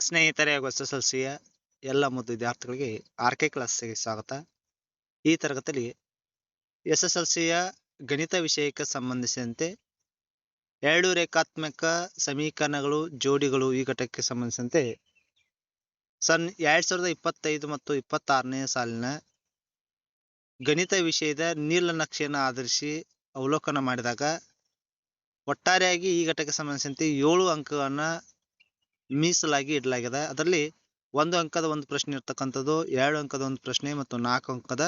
ಸ್ನೇಹಿತರೆ S S L ಸಿಯ ಎಲ್ಲ ಮುದ್ದು ವಿದ್ಯಾರ್ಥಿಗಳಿಗೆ ಆರ್ ಕೆ ಕ್ಲಾಸ್ಗೆ ಸ್ವಾಗತ. ಈ ತರಗತಿಯಲ್ಲಿ ಎಸ್ ಎಸ್ ಎಲ್ ಸಿಯ ಗಣಿತ ವಿಷಯಕ್ಕೆ ಸಂಬಂಧಿಸಿದಂತೆ ಎರಡು ರೇಖಾತ್ಮಕ ಸಮೀಕರಣಗಳು, ಜೋಡಿಗಳು ಈ ಘಟಕಕ್ಕೆ ಸಂಬಂಧಿಸಿದಂತೆ ಸನ್ ಎರಡು ಸಾವಿರದ ಇಪ್ಪತ್ತೈದು ಮತ್ತು ಇಪ್ಪತ್ತಾರನೇ ಸಾಲಿನ ಗಣಿತ ವಿಷಯದ ನೀಲನಕ್ಷೆಯನ್ನು ಆಧರಿಸಿ ಅವಲೋಕನ ಮಾಡಿದಾಗ, ಒಟ್ಟಾರೆಯಾಗಿ ಈ ಘಟಕಕ್ಕೆ ಸಂಬಂಧಿಸಿದಂತೆ ಏಳು ಅಂಕಗಳನ್ನ ಮೀಸಲಾಗಿ ಇಡಲಾಗಿದೆ. ಅದರಲ್ಲಿ ಒಂದು ಅಂಕದ ಒಂದು ಪ್ರಶ್ನೆ ಇರ್ತಕ್ಕಂಥದ್ದು, ಎರಡು ಅಂಕದ ಒಂದು ಪ್ರಶ್ನೆ ಮತ್ತು ನಾಲ್ಕು ಅಂಕದ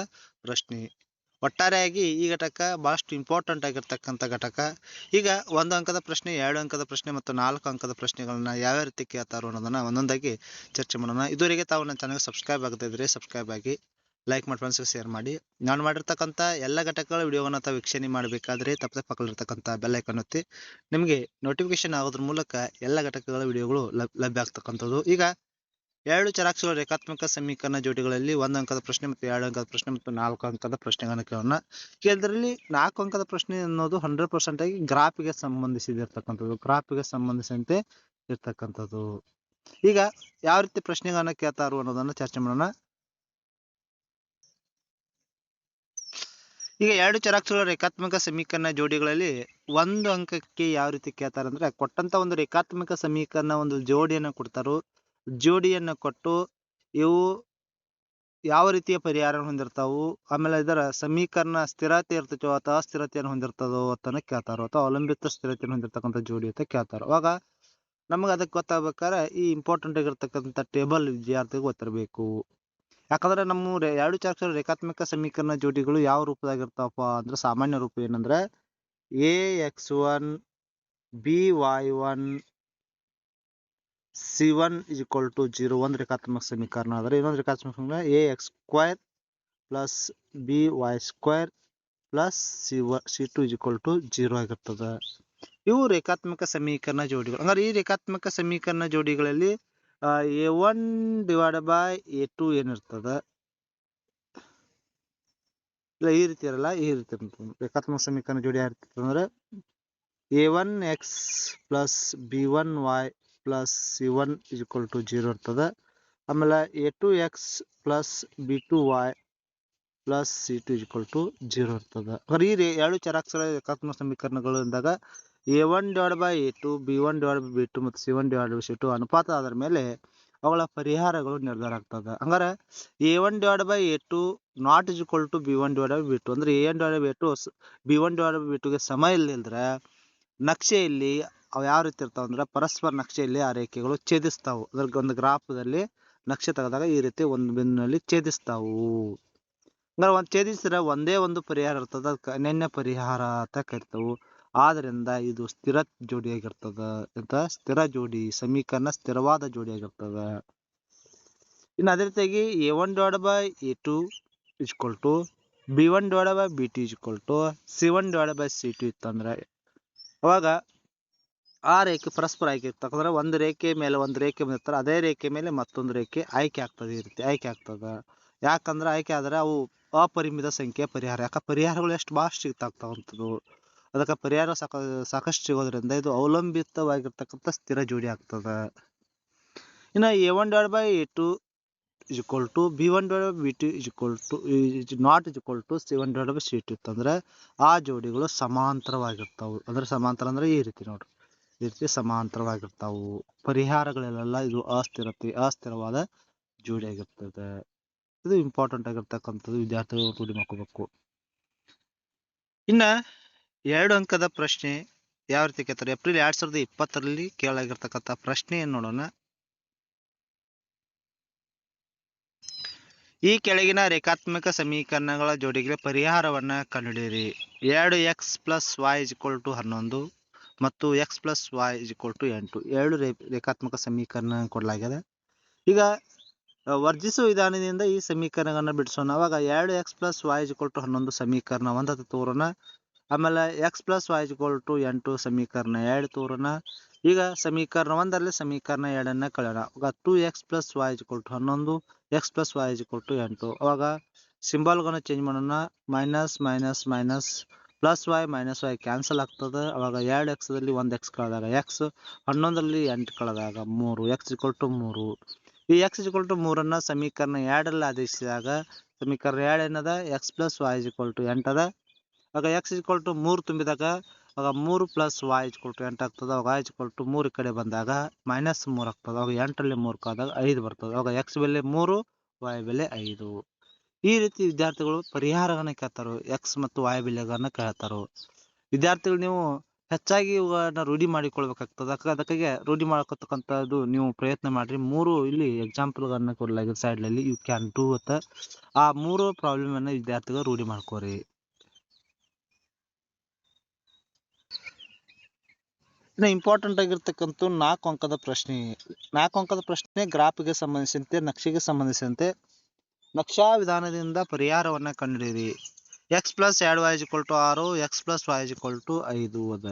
ಪ್ರಶ್ನೆ. ಒಟ್ಟಾರೆಯಾಗಿ ಈ ಘಟಕ ಬಹಳಷ್ಟು ಇಂಪಾರ್ಟೆಂಟ್ ಆಗಿರ್ತಕ್ಕಂಥ ಘಟಕ. ಈಗ ಒಂದು ಅಂಕದ ಪ್ರಶ್ನೆ, ಎರಡು ಅಂಕದ ಪ್ರಶ್ನೆ ಮತ್ತು ನಾಲ್ಕು ಅಂಕದ ಪ್ರಶ್ನೆಗಳನ್ನ ಯಾವ ರೀತಿ ಕೇಳ್ತಾರೋ ಅನ್ನೋದನ್ನ ಒಂದೊಂದಾಗಿ ಚರ್ಚೆ ಮಾಡೋಣ. ಇದುವರೆಗೆ ತಾವು ನನ್ನ ಚಾನಲ್ ಸಬ್ಸ್ಕ್ರೈಬ್ ಆಗದಿದ್ದರೆ ಸಬ್ಸ್ಕ್ರೈಬ್ ಆಗಿ. ಲೈಕ್ ಮಾಡಿ ಫ್ರೆಂಡ್ಸ್ಗೆ ಶೇರ್ ಮಾಡಿ. ನಾನು ಮಾಡಿರ್ತಕ್ಕಂಥ ಎಲ್ಲ ಘಟಕಗಳ ವಿಡಿಯೋವನ್ನು ತಾವು ವೀಕ್ಷಣೆ ಮಾಡಬೇಕಾದ್ರೆ ತಪ್ಪದೆ ಪಕ್ಕದಲ್ಲಿರ್ತಕ್ಕಂಥ ಬೆಲ್ ಐಕಾನ್ ಒತ್ತಿ. ನಿಮಗೆ ನೋಟಿಫಿಕೇಶನ್ ಆಗೋದ್ರ ಮೂಲಕ ಎಲ್ಲ ಘಟಕಗಳ ವಿಡಿಯೋಗಳು ಲಭ್ಯ ಆಗ್ತಕ್ಕಂಥದ್ದು. ಈಗ ಎರಡು ಚರಾಕ್ಷರ ರೇಖಾತ್ಮಕ ಸಮೀಕರಣ ಜೋಡಿಗಳಲ್ಲಿ ಒಂದು ಅಂಕದ ಪ್ರಶ್ನೆ ಮತ್ತು ಎರಡು ಅಂಕದ ಪ್ರಶ್ನೆ ಮತ್ತು ನಾಲ್ಕು ಅಂಕದ ಪ್ರಶ್ನೆಗಳನ್ನು ಕೇಳೋಣ ಇದರಲ್ಲಿ ನಾಲ್ಕು ಅಂಕದ ಪ್ರಶ್ನೆ ಅನ್ನೋದು ಹಂಡ್ರೆಡ್ ಪರ್ಸೆಂಟ್ ಆಗಿ ಗ್ರಾಫಿಗೆ ಸಂಬಂಧಿಸಿದಿರ್ತಕ್ಕಂಥದ್ದು. ಗ್ರಾಫಿಗೆ ಸಂಬಂಧಿಸಿದಂತೆ ಇರ್ತಕ್ಕಂಥದ್ದು. ಈಗ ಯಾವ ರೀತಿ ಪ್ರಶ್ನೆಗಳನ್ನ ಕೇಳ್ತಾರು ಅನ್ನೋದನ್ನ ಚರ್ಚೆ ಮಾಡೋಣ. ಈಗ ಎರಡು ಚರಾಕ್ಷರ ರೇಖಾತ್ಮಕ ಸಮೀಕರಣ ಜೋಡಿಗಳಲ್ಲಿ ಒಂದು ಅಂಕಕ್ಕೆ ಯಾವ ರೀತಿ ಕೇಳ್ತಾರೆ ಅಂದ್ರೆ ಕೊಟ್ಟಂತ ಒಂದು ರೇಖಾತ್ಮಕ ಸಮೀಕರಣ ಒಂದು ಜೋಡಿಯನ್ನು ಕೊಡ್ತಾರೋ, ಜೋಡಿಯನ್ನ ಕೊಟ್ಟು ಇವು ಯಾವ ರೀತಿಯ ಪರಿಹಾರ ಹೊಂದಿರ್ತಾವು, ಆಮೇಲೆ ಇದರ ಸಮೀಕರಣ ಸ್ಥಿರತೆ ಇರ್ತೈತೋ ಅಥವಾ ಅಸ್ಥಿರತೆಯನ್ನು ಹೊಂದಿರ್ತದೋ ಅಂತನ ಕೇಳ್ತಾರೋ ಅಥವಾ ಅವಲಂಬಿತ ಸ್ಥಿರತೆಯನ್ನು ಹೊಂದಿರತಕ್ಕಂಥ ಜೋಡಿ ಅಂತ ಕೇಳ್ತಾರೋ. ಅವಾಗ ನಮಗೆ ಅದಕ್ಕೆ ಗೊತ್ತಾಗ್ಬೇಕಾದ್ರೆ ಈ ಇಂಪಾರ್ಟೆಂಟ್ ಆಗಿರ್ತಕ್ಕಂಥ ಟೇಬಲ್ ವಿದ್ಯಾರ್ಥಿಗೆ ಗೊತ್ತಿರಬೇಕು. ಯಾಕಂದ್ರೆ ನಮ್ಮ ಎರಡು ಚಾಕ್ಷರ ರೇಖಾತ್ಮಕ ಸಮೀಕರಣ ಜೋಡಿಗಳು ಯಾವ ರೂಪದಾಗಿರ್ತಾವಪ್ಪ ಅಂದ್ರೆ ಸಾಮಾನ್ಯ ರೂಪ ಏನಂದ್ರೆ a x one b y one c one is equal to zero ಒಂದು ರೇಖಾತ್ಮಕ ಸಮೀಕರಣ. ಆದರೆ ಇನ್ನೊಂದು ರೇಖಾತ್ಮಕ ಸಮೀಕರಣ a x square plus b y square plus c o c two is equal to zero ಆಗಿರ್ತದೆ. ಇವು ರೇಖಾತ್ಮಕ ಸಮೀಕರಣ ಜೋಡಿಗಳು. ಅಂದರೆ ಈ ರೇಖಾತ್ಮಕ ಸಮೀಕರಣ ಜೋಡಿಗಳಲ್ಲಿ a one divide by a two ಏನಿರ್ತದ? ಇಲ್ಲ, ಈ ರೀತಿ ಇರಲ್ಲ, ಈ ರೀತಿ ರೇಖಾತ್ಮಕ ಸಮೀಕರಣ ಜೋಡಿ ಯಾವ ರೀತಿ ಇರ್ತದೆ ಅಂದ್ರೆ a one x plus b one y plus c one is equal to zero ಇರ್ತದೆ. ಆಮೇಲೆ a two x plus b two y plus c two is equal to zero ಇರ್ತದೆ. ಈ ಎರಡು ಚರಾಕ್ಷರ ರೇಖಾತ್ಮಕ ಸಮೀಕರಣಗಳು ಅಂದಾಗ a one divide by a two b one divide by b two ಮತ್ತು c one divide by c two ಅನುಪಾತ ಆದ್ರ ಮೇಲೆ ಅವುಗಳ ಪರಿಹಾರಗಳು ನಿರ್ಧಾರ ಆಗ್ತದೆ. ಹಂಗಾರೆ a one divide by a two not is equal to b one divide by b two ಅಂದ್ರೆ a one divide by two b one divide by ಟುಗೆ ಸಮ ಇಲ್ಲದಿದ್ರೆ ನಕ್ಷೆಯಲ್ಲಿ ಅವು ಯಾವ ರೀತಿ ಇರ್ತಾವ ಅಂದ್ರೆ ಪರಸ್ಪರ ನಕ್ಷೆಯಲ್ಲಿ ಆ ರೇಖೆಗಳು ಛೇದಿಸ್ತಾವು. ಅದ್ರ ಒಂದು ಗ್ರಾಫದಲ್ಲಿ ನಕ್ಷೆ ತೆಗೆದಾಗ ಈ ರೀತಿ ಒಂದು ಬಿಂದುವಿನಲ್ಲಿ ಛೇದಿಸ್ತಾವು. ಅಂದ್ರೆ ಒಂದು ಛೇದಿಸಿದ್ರೆ ಒಂದೇ ಒಂದು ಪರಿಹಾರ ಇರ್ತದ. ಅದಕ್ಕೆ ಅನನ್ಯ ಪರಿಹಾರ ಅಂತ ಕರಿತಾವು. ಆದ್ರಿಂದ ಇದು ಸ್ಥಿರ ಜೋಡಿಯಾಗಿರ್ತದ ಅಂತ ಸ್ಥಿರ ಜೋಡಿ ಸಮೀಕರಣ ಸ್ಥಿರವಾದ ಜೋಡಿಯಾಗಿರ್ತದ ಇನ್ನು ಅದೇ ರೀತಿಯಾಗಿ a one divide by a two equal to b one divide by b two equal to c one divide by c two ಇತ್ತಂದ್ರೆ, ಅವಾಗ ಆ ರೇಖೆ ಪರಸ್ಪರ ಆಯ್ಕೆ ಇರ್ತಕ್ಕಂದ್ರೆ ಒಂದು ರೇಖೆ ಮೇಲೆ ಒಂದು ರೇಖೆ ಬಂದಿರ್ತಾರೆ, ಅದೇ ರೇಖೆ ಮೇಲೆ ಮತ್ತೊಂದು ರೇಖೆ ಆಯ್ಕೆ ಆಗ್ತದೆ ಈ ರೀತಿ, ಆಯ್ಕೆ ಆಗ್ತದ. ಯಾಕಂದ್ರೆ ಆಯ್ಕೆ ಆದರೆ ಅವು ಅಪರಿಮಿತ ಸಂಖ್ಯೆ ಪರಿಹಾರ ಯಾಕೆ ಪರಿಹಾರಗಳು ಎಷ್ಟು ಭಾಳ ಸಿಗ್ತಾಗ್ತಾವಂಥದ್ದು ಅದಕ್ಕೆ ಪರಿಹಾರ ಸಾಕ, ಸಾಕಷ್ಟು ಸಿಗೋದ್ರಿಂದ ಇದು ಅವಲಂಬಿತವಾಗಿರ್ತಕ್ಕಂಥ ಸ್ಥಿರ ಜೋಡಿ ಆಗ್ತದ. ಇನ್ನು a one divide by a two is equal to b one divide by b two is equal to is not is equal to c one divide by c two ಇತ್ತಂದ್ರೆ ಆ ಜೋಡಿಗಳು ಸಮಾಂತರವಾಗಿರ್ತಾವು. ಅಂದ್ರೆ ಸಮಾಂತರ ಅಂದ್ರೆ ಈ ರೀತಿ ನೋಡ್ರಿ ಈ ರೀತಿ ಸಮಾಂತರವಾಗಿರ್ತಾವು. ಪರಿಹಾರಗಳೆಲ್ಲ ಇದು ಅಸ್ಥಿರತೆ, ಅಸ್ಥಿರವಾದ ಜೋಡಿ ಜೋಡಿಯಾಗಿರ್ತದೆ ಇದು ಇಂಪಾರ್ಟೆಂಟ್ ಆಗಿರ್ತಕ್ಕಂಥದ್ದು ವಿದ್ಯಾರ್ಥಿಗಳು ರೂಢಿ ಮಾಡ್ಕೋಬೇಕು ಇನ್ನ ಎರಡು ಅಂಕದ ಪ್ರಶ್ನೆ ಯಾವ ರೀತಿ ಕೇಳ್ತಾರೆ? ಏಪ್ರಿಲ್ ಎರಡ್ ಸಾವಿರದ ಇಪ್ಪತ್ತರಲ್ಲಿ ಕೇಳಾಗಿರ್ತಕ್ಕಂಥ ಪ್ರಶ್ನೆಯನ್ನು ನೋಡೋಣ? ಈ ಕೆಳಗಿನ ರೇಖಾತ್ಮಕ ಸಮೀಕರಣಗಳ ಜೋಡಿಗೆ ಪರಿಹಾರವನ್ನ ಕಂಡುಹಿಡಿಯಿರಿ. ಎರಡು x plus y is equal to ಹನ್ನೊಂದು ಮತ್ತು x plus y is equal to ಎಂಟು. ಎರಡು ರೇಖಾತ್ಮಕ ಸಮೀಕರಣ ಕೊಡಲಾಗಿದೆ. ಈಗ ವರ್ಜಿಸುವ ವಿಧಾನದಿಂದ ಈ ಸಮೀಕರಣಗಳನ್ನ ಬಿಡಿಸೋಣ. ಅವಾಗ ಎರಡು x plus y is equal to ಹನ್ನೊಂದು ಸಮೀಕರಣ ಒಂದತ್ತು ತೋರೋಣ. ಆಮೇಲೆ x plus y equal to ಎಂಟು ಸಮೀಕರಣ ಎರಡು ತೋರೋಣ. ಈಗ ಸಮೀಕರಣ ಒಂದರಲ್ಲಿ ಸಮೀಕರಣ ಎರಡನ್ನ ಕಳೆಯೋಣ. ಅವಾಗ two x plus y equal to ಹನ್ನೊಂದು x plus y equal to ಎಂಟು ಅವಾಗ ಸಿಂಬಲ್ಗಳನ್ನ ಚೇಂಜ್ ಮಾಡೋಣ. Minus minus minus plus y minus y cancel ಆಗ್ತದೆ. ಅವಾಗ ಎರಡು ಎಕ್ಸ್ದಲ್ಲಿ ಒಂದು ಎಕ್ಸ್ ಕಳೆದಾಗ ಎಕ್ಸ್ ಹನ್ನೊಂದರಲ್ಲಿ ಎಂಟು ಕಳೆದಾಗ ಮೂರು ಎಕ್ಸ್ ಇಕ್ವಲ್ ಟು ಮೂರು. ಈ ಎಕ್ಸ್ ಇಕ್ವಲ್ ಟು ಮೂರನ್ನ ಸಮೀಕರಣ ಎರಡರಲ್ಲಿ ಆದೇಶಿಸಿದಾಗ, ಸಮೀಕರಣ ಎರಡು ಏನದ? X plus y equal to ಎಂಟದ? ಆಗ ಎಕ್ಸ್ ಇಕ್ವಲ್ ಟು ಮೂರು ತುಂಬಿದಾಗ, ಆಗ ಮೂರು ಪ್ಲಸ್ ವಾಯ್ ಇಕ್ವಲ್ ಟು ಎಂಟು ಆಗ್ತದೆ. ಅವಾಗ ವಾಯ್ ಇಕ್ವಲ್ ಟು ಮೂರು ಕಡೆ ಬಂದಾಗ ಮೈನಸ್ ಮೂರು ಆಗ್ತದೆ. ಅವಾಗ ಎಂಟರಲ್ಲಿ ಮೂರು ಕಾದಾಗ ಐದು ಬರ್ತದೆ. ಅವಾಗ ಎಕ್ಸ್ ಬೆಲೆ ಮೂರು ವಾಯ್ ಬೆಲೆ ಐದು. ಈ ರೀತಿ ವಿದ್ಯಾರ್ಥಿಗಳು ಪರಿಹಾರಗಳನ್ನ ಕೇಳ್ತಾರೆ. ಎಕ್ಸ್ ಮತ್ತು ವಾಯ್ ಬೆಲೆಗಳನ್ನು ಕೇಳ್ತಾರೆ. ವಿದ್ಯಾರ್ಥಿಗಳು ನೀವು ಹೆಚ್ಚಾಗಿ ಇವುಗಳನ್ನ ರೂಢಿ ಮಾಡಿಕೊಳ್ಬೇಕಾಗ್ತದೆ. ಅದಕ್ಕೆ ಅದಕ್ಕಾಗಿ ರೂಢಿ ಮಾಡ್ಕೊತಕ್ಕಂಥದ್ದು ನೀವು ಪ್ರಯತ್ನ ಮಾಡ್ರಿ. ಮೂರು ಇಲ್ಲಿ ಎಕ್ಸಾಂಪಲ್ಗಳನ್ನ ಕೊಡಲಾಗಿದೆ. ಸೈಡ್ಲಲ್ಲಿ ಯು ಕ್ಯಾನ್ ಡೂ ಅಂತ. ಆ ಮೂರು ಪ್ರಾಬ್ಲಮ್ ಅನ್ನ ವಿದ್ಯಾರ್ಥಿಗಳು ರೂಢಿ ಮಾಡ್ಕೋರಿ. ಇನ್ನು ಇಂಪಾರ್ಟೆಂಟ್ ಆಗಿರ್ತಕ್ಕಂಥ ನಾಲ್ಕು ಅಂಕದ ಪ್ರಶ್ನೆ. ನಾಲ್ಕು ಅಂಕದ ಪ್ರಶ್ನೆ ಗ್ರಾಫ್ಗೆ ಸಂಬಂಧಿಸಿದಂತೆ, ನಕ್ಷೆಗೆ ಸಂಬಂಧಿಸಿದಂತೆ. ನಕ್ಷಾ ವಿಧಾನದಿಂದ ಪರಿಹಾರವನ್ನ ಕಂಡುಹಿಡಿಯಿರಿ. ಎಕ್ಸ್ ಪ್ಲಸ್ ಎರಡು ವೈ ಇಕ್ವಲ್ ಟು ಆರು x plus y equal to ಐದು ಅದ.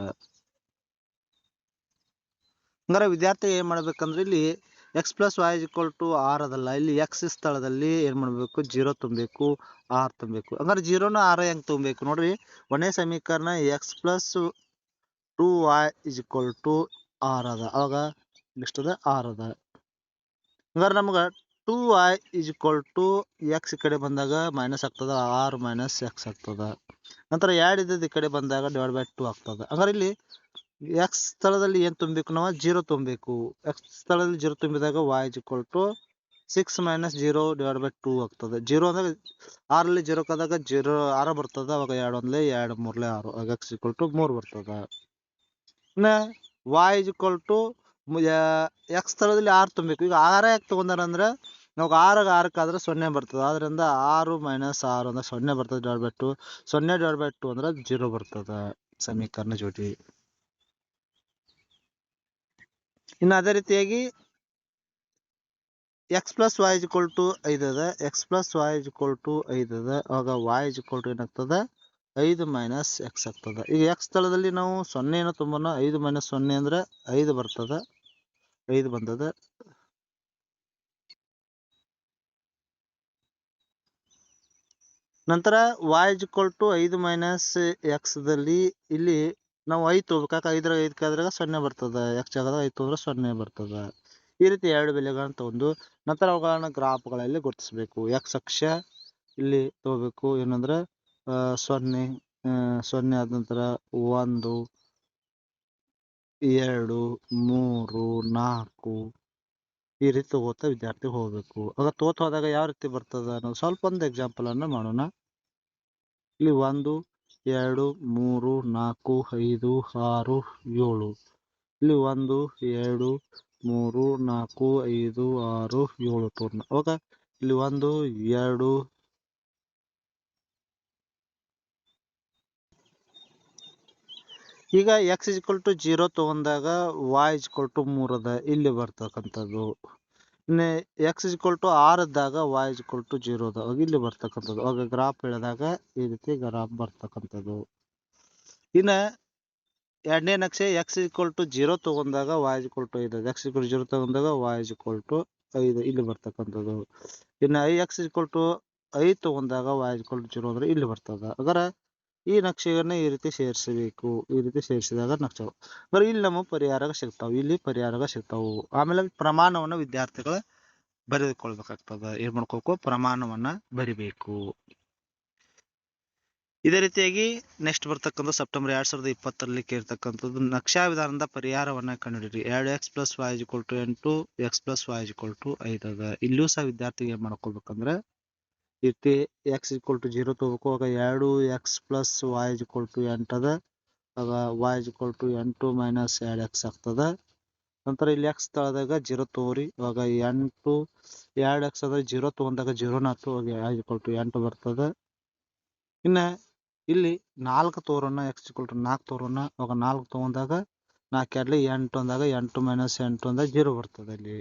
ಹಂಗಾರೆ ವಿದ್ಯಾರ್ಥಿ ಏನ್ ಮಾಡ್ಬೇಕಂದ್ರೆ ಇಲ್ಲಿ x plus y equal to R ಅದಲ್ಲ, ಇಲ್ಲಿ ಎಕ್ಸ್ ಸ್ಥಳದಲ್ಲಿ ಏನ್ ಮಾಡ್ಬೇಕು? ಜೀರೋ ತುಂಬಬೇಕು ಆರ್ ತುಂಬಬೇಕು ಹಂಗಾರೆ ಜೀರೋನ ಆರ್ ಹೆಂಗ್ ತುಂಬಬೇಕು ನೋಡ್ರಿ, ಒಂದೇ ಸಮೀಕರಣ x plus two y is equal to R ಅದ ಅವಾಗ ಎಷ್ಟದ ಆರ್ ಅದ ಹಂಗಾರೆ ನಮ್ಗೆ two y is equal to x ಈ ಕಡೆ ಬಂದಾಗ ಮೈನಸ್ ಆಗ್ತದ ಆರ್ ಮೈನಸ್ ಎಕ್ಸ್ ಆಗ್ತದ. ನಂತರ ಎರಡು ಇದ್ದದ್ದು ಈ ಕಡೆ ಬಂದಾಗ ಡಿವೈಡ್ ಬೈ ಟು ಆಗ್ತದ. ಹಂಗಾರೆ ಇಲ್ಲಿ ಎಕ್ಸ್ ಸ್ಥಳದಲ್ಲಿ ಏನು ತುಂಬಬೇಕು ನಾವು? ಜೀರೋ ತುಂಬಬೇಕು. ಎಕ್ಸ್ ಸ್ಥಳದಲ್ಲಿ ಜೀರೋ ತುಂಬಿದಾಗ y is equal to six minus zero divide by two ಆಗ್ತದೆ. ಜೀರೋ ಅಂದ್ರೆ ಆರಲ್ಲಿ ಜೀರೋ ಕದಾಗ ಜೀರೋ ಆರ ಬರ್ತದ, ಅವಾಗ ಎರಡು ಒಂದ್ಲೆ ಎರಡು ಮೂರ್ಲೆ ಆರು ಆಗ ಎಕ್ಸ್ ಈಕ್ವಲ್ ಟು ಮೂರು ಬರ್ತದ. ಇನ್ನ y is equal to x ಸ್ಥಳದಲ್ಲಿ ಆರು ತುಂಬಬೇಕು. ಈಗ ಆರ ಯಾಕೆ ತಗೊಂಡಾರ ಅಂದ್ರೆ, ನಾವು ಆರಾಗ ಆರಕ್ಕಾದ್ರೆ ಸೊನ್ನೆ ಬರ್ತದೆ. ಆದ್ರಿಂದ ಆರು ಮೈನಸ್ ಆರು ಅಂದ್ರೆ ಸೊನ್ನೆ ಬರ್ತದೆ ಡಿವೈಡ್ ಬೈ ಟು ಸೊನ್ನೆ ಡಿವೈಡ್ ಬೈ ಟು ಅಂದ್ರೆ ಜೀರೋ ಬರ್ತದ ಸಮೀಕರಣ ಜೋಡಿ. ಇನ್ನು ಅದೇ ರೀತಿಯಾಗಿ x plus y equal to ಐದದ x plus y equal to ಐದು ಅದ ಅವಾಗ ವೈ ಇಕ್ವಲ್ ಟು ಏನಾಗ್ತದ? ಐದು ಮೈನಸ್ ಎಕ್ಸ್ ಆಗ್ತದೆ. ಈಗ ಎಕ್ಸ್ ಸ್ಥಳದಲ್ಲಿ ನಾವು ಸೊನ್ನೆ ಏನೋ ತುಂಬೋಣ ಐದು ಮೈನಸ್ ಸೊನ್ನೆ ಅಂದ್ರೆ ಐದು ಬರ್ತದ. ಐದು ಬಂದದ. ನಂತರ ವಾಯ್ ಇಕ್ವಲ್ ಟು ಐದು ಮೈನಸ್ ಎಕ್ಸ್ ದಲ್ಲಿ ಇಲ್ಲಿ ನಾವು ಐದು ತೊಗೋಬೇಕಾಗ ಐದರ ಐದು ಕಾದ್ರಾಗ ಸೊನ್ನೆ ಬರ್ತದ. ಎಕ್ಸ್ ಜಾಗದಾಗ ಐದು ತೊಗೊಂಡ್ರೆ ಸೊನ್ನೆ ಬರ್ತದ. ಈ ರೀತಿ ಎರಡು ಬೆಲೆಗಳನ್ನ ತಗೊಂಡು ನಂತರ ಅವುಗಳನ್ನ ಗ್ರಾಫ್ಗಳಲ್ಲಿ ಗುರುತಿಸಬೇಕು. ಎಕ್ಸ್ ಅಕ್ಷ ಇಲ್ಲಿ ತಗೋಬೇಕು. ಏನಂದ್ರೆ ಸೊನ್ನೆ ಸೊನ್ನೆ ಆದ ನಂತರ ಒಂದು, ಎರಡು, ಮೂರು, ನಾಲ್ಕು ಈ ರೀತಿ ತಗೋತಾ ವಿದ್ಯಾರ್ಥಿ ಹೋಗ್ಬೇಕು. ಆಗ ತೋತ ಹೋದಾಗ ಯಾವ ರೀತಿ ಬರ್ತದ ಅನ್ನೋದು ಸ್ವಲ್ಪ ಒಂದು ಎಕ್ಸಾಂಪಲ್ ಅನ್ನ ಮಾಡೋಣ. ಇಲ್ಲಿ ಒಂದು, ಎರಡು, ಮೂರು, ನಾಲ್ಕು, ಐದು, ಆರು, ಏಳು. ಇಲ್ಲಿ ಒಂದು, ಎರಡು, ಮೂರು, ನಾಲ್ಕು, ಐದು, ಆರು, ಏಳು ಟೋರ್ನ ಅವಾಗ ಇಲ್ಲಿ ಒಂದು, ಎರಡು ಈಗ ಎಕ್ಸ್ ಇಜ್ಕಲ್ ಟು ಜೀರೋ ತಗೊಂಡಾಗ ವಾಯ್ ಇಜ್ಕಲ್ ಟು ಮೂರ್ ಅದ ಇಲ್ಲಿ ಬರ್ತಕ್ಕಂಥದ್ದು ಇನ್ನ ಎಕ್ಸ್ ಇಜ್ಕಲ್ ಟು ಆರ್ ಇದ್ದಾಗ ವಾಯ್ ಇಜ್ಕಲ್ ಟು ಜೀರೋ ಇಲ್ಲಿ ಬರ್ತಕ್ಕಂಥದ್ದು ಅವಾಗ ಗ್ರಾಫ್ ಎಳೆದಾಗ ಈ ರೀತಿ ಗ್ರಾಫ್ ಬರ್ತಕ್ಕಂಥದ್ದು ಇನ್ನ ಎರಡನೇ ನಕ್ಷೆ ಎಕ್ಸ್ ಇಜ್ಕಲ್ ಟು ಜೀರೋ ತಗೊಂಡಾಗ ವಾಯ್ ಇಜ್ಕಲ್ ಟು ಐದು ಎಕ್ಸ್ ಇಜ್ಕಲ್ ಜೀರೋ ತಗೊಂಡಾಗ ವಾಯ್ ಇಜ್ಕಲ್ ಟು ಐದು ಇಲ್ಲಿ ಬರ್ತಕ್ಕಂಥದ್ದು ಇನ್ನು ಐ ಎಕ್ಸ್ ಇಜ್ಕಲ್ ಟು ಐದು ತಗೊಂಡಾಗ ವಾಯ್ ಇಜ್ಕಲ್ ಟು ಜೀರೋ ಅಂದ್ರೆ ಇಲ್ಲಿ ಬರ್ತದ ಅದರ ಈ ನಕ್ಷೆಗಳನ್ನ ಈ ರೀತಿ ಸೇರಿಸಬೇಕು, ಈ ರೀತಿ ಸೇರಿಸಿದಾಗ ನಕ್ಷೆ ಬರೀ ಇಲ್ಲಿ ನಮಗೆ ಪರಿಹಾರ ಸಿಗ್ತಾವ, ಇಲ್ಲಿ ಪರಿಹಾರ ಸಿಗ್ತಾವು. ಆಮೇಲೆ ಪ್ರಮಾಣವನ್ನ ವಿದ್ಯಾರ್ಥಿಗಳ ಬರೆದುಕೊಳ್ಬೇಕಾಗ್ತದ. ಏನ್ ಮಾಡ್ಕೋಬೇಕು ಪ್ರಮಾಣವನ್ನ ಬರಿಬೇಕು. ಇದೇ ರೀತಿಯಾಗಿ ನೆಕ್ಸ್ಟ್ ಬರ್ತಕ್ಕಂಥ ಸೆಪ್ಟೆಂಬರ್ ಎರಡ್ ಸಾವಿರದ ಇಪ್ಪತ್ತರಲ್ಲಿ ಕೇಳ್ತಕ್ಕಂಥದ್ದು ನಕ್ಷಾ ವಿಧಾನದ ಪರಿಹಾರವನ್ನ ಕಂಡುಹಿಡಿರಿ ಎರಡು x plus y equal to ಎಂಟು x plus y equal to ಐದು ಅದ. ಇಲ್ಲಿಯೂ ಸಹ ವಿದ್ಯಾರ್ಥಿಗೆ ಏನ್ ಮಾಡ್ಕೋಬೇಕಂದ್ರೆ ರೀತಿ ಎಕ್ಸ್ ಈಕ್ವಲ್ ಟು ಜೀರೋ ತಗೋಬೇಕು. ಆಗ ಎರಡು x plus y equal to ಎಂಟು ಅದ ಆಗ ವೈ ಇಕ್ವಲ್ ಟು ಎಂಟು ಮೈನಸ್ ಎರಡು ಎಕ್ಸ್ ಆಗ್ತದ. ನಂತರ ಇಲ್ಲಿ ಎಕ್ಸ್ ತಳದಾಗ ಜೀರೋ ತಗೋರಿ. ಇವಾಗ ಎಂಟು ಎರಡು ಎಕ್ಸ್ ಅದ ಜೀರೋ ತಗೊಂಡಾಗ ಜೀರೋನ ಆತು ಆಗ ಇಕ್ವಲ್ ಟು ಎಂಟು ಬರ್ತದ. ಇನ್ನ ಇಲ್ಲಿ ನಾಲ್ಕು ತೋರನ್ನ ಎಕ್ಸ್ ಇಕ್ವಲ್ ಟು ನಾಲ್ಕು ತೋರೋಣ. ಅವಾಗ ನಾಲ್ಕು ತೊಗೊಂಡಾಗ ನಾಲ್ಕು ಎರಡು ಎಂಟು ಅಂದಾಗ ಎಂಟು ಮೈನಸ್ ಎಂಟು ಅಂದಾಗ ಜೀರೋ ಬರ್ತದೆ ಇಲ್ಲಿ.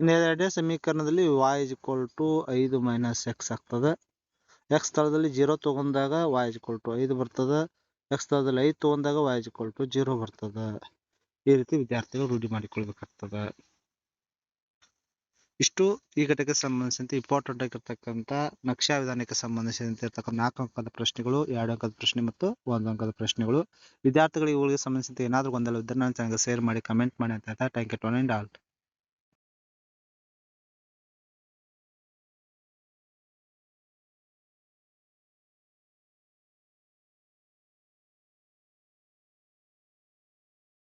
ಇನ್ನು ಎರಡನೇ ಸಮೀಕರಣದಲ್ಲಿ ವಾಯ್ ಇಸ್ ಇಕ್ವಲ್ ಟು ಐದು ಮೈನಸ್ ಎಕ್ಸ್ ಆಗ್ತದೆ. ಎಕ್ಸ್ ಸ್ಥಳದಲ್ಲಿ ಜೀರೋ ತೊಗೊಂಡಾಗ ವಾಯ್ ಇಸ್ ಇಕ್ವಲ್ ಟು ಐದು ಬರ್ತದೆ. ಎಕ್ಸ್ ಸ್ಥಳದಲ್ಲಿ ಐದು ತೊಗೊಂಡಾಗ y is equal to zero ಬರ್ತದೆ. ಈ ರೀತಿ ವಿದ್ಯಾರ್ಥಿಗಳು ರೂಢಿ ಮಾಡಿಕೊಳ್ಬೇಕಾಗ್ತದೆ. ಇಷ್ಟು ಈ ಘಟಕಕ್ಕೆ ಸಂಬಂಧಿಸಿದಂತೆ ಇಂಪಾರ್ಟೆಂಟ್ ಆಗಿರ್ತಕ್ಕಂಥ ನಕ್ಷಾ ವಿಧಾನಕ್ಕೆ ಸಂಬಂಧಿಸಿದಂತೆ ಇರ್ತಕ್ಕಂಥ ನಾಲ್ಕು ಅಂಕದ ಪ್ರಶ್ನೆಗಳು, ಎರಡು ಅಂಕದ ಪ್ರಶ್ನೆ ಮತ್ತು ಒಂದು ಅಂಕದ ಪ್ರಶ್ನೆಗಳು. ವಿದ್ಯಾರ್ಥಿಗಳಿಗೆ ಇವುಗಳಿಗೆ ಸಂಬಂಧಿಸಿದಂತೆ ಏನಾದರೂ ಗೊಂದಲವಿದ್ದರೆ ನಾನು ಚಾನಲ್ಗೆ ಶೇರ್ ಮಾಡಿ ಕಮೆಂಟ್ ಮಾಡಿ ಅಂತ ಹೇಳ್ತಾ ಟ್ಯಾಂಕ್ ಯು ಟು ಆಲ್